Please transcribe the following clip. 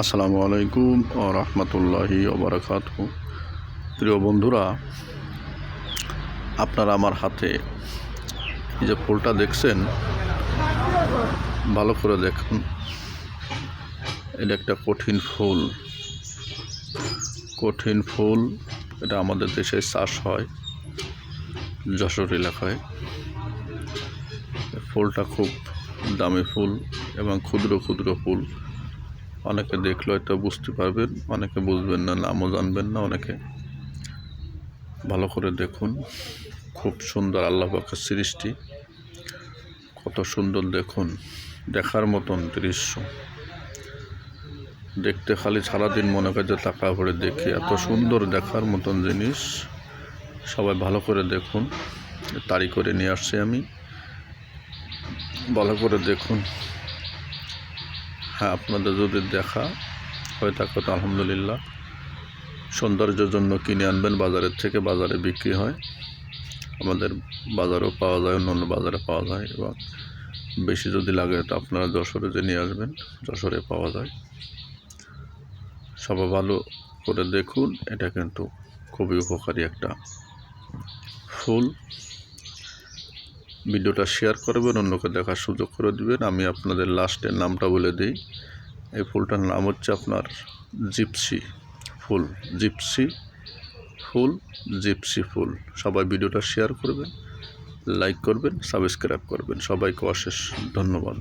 আসসালামু আলাইকুম ও রহমতুল্লাহি ওবরাকাত প্রিয় বন্ধুরা, আপনারা আমার হাতে এই যে ফুলটা দেখছেন, ভালো করে দেখুন। এটা একটা কঠিন ফুল। কঠিন ফুল, এটা আমাদের দেশে চাষ হয়, যশোর এলাকায়। ফুলটা খুব দামি ফুল এবং ক্ষুদ্র ক্ষুদ্র ফুল। অনেকে দেখলে হয়তো বুঝতে পারবেন, অনেকে বুঝবেন না, নামও জানবেন না, অনেকে ভালো করে দেখুন। খুব সুন্দর আল্লাহ পাকের সৃষ্টি। কত সুন্দর দেখুন, দেখার মতন দৃশ্য। দেখতে খালি সারাদিন মনে যে টাকা ভরে দেখি, এত সুন্দর দেখার মতন জিনিস। সবাই ভালো করে দেখুন, তাড়ি করে নিয়ে আসছি আমি। ভালো করে দেখুন। আপনাদের যদি দেখা হয়ে থাকে তো আলহামদুলিল্লাহ। সৌন্দর্যের জন্য কিনে আনবেন, বাজারের থেকে বাজারে বিক্রি হয়। আমাদের বাজারেও পাওয়া যায় অন্য অন্য বাজারে পাওয়া যায় এবং বেশি যদি লাগে তো আপনারা যশোরে যে নিয়ে আসবেন, যশোরে পাওয়া যায়। সবাই ভালো করে দেখুন, এটা কিন্তু খুবই উপকারী একটা ফুল। ভিডিওটা শেয়ার করবেন, অন্যকে দেখার সুযোগ করে দিবেন। আমি আপনাদের লাস্টের নামটা বলে দিই। এই ফুলটার নাম হচ্ছে আপনার জিপসি ফুল। জিপসি ফুল জিপসি ফুল। সবাই ভিডিওটা শেয়ার করবেন, লাইক করবেন, সাবস্ক্রাইব করবেন। সবাইকে অশেষ ধন্যবাদ।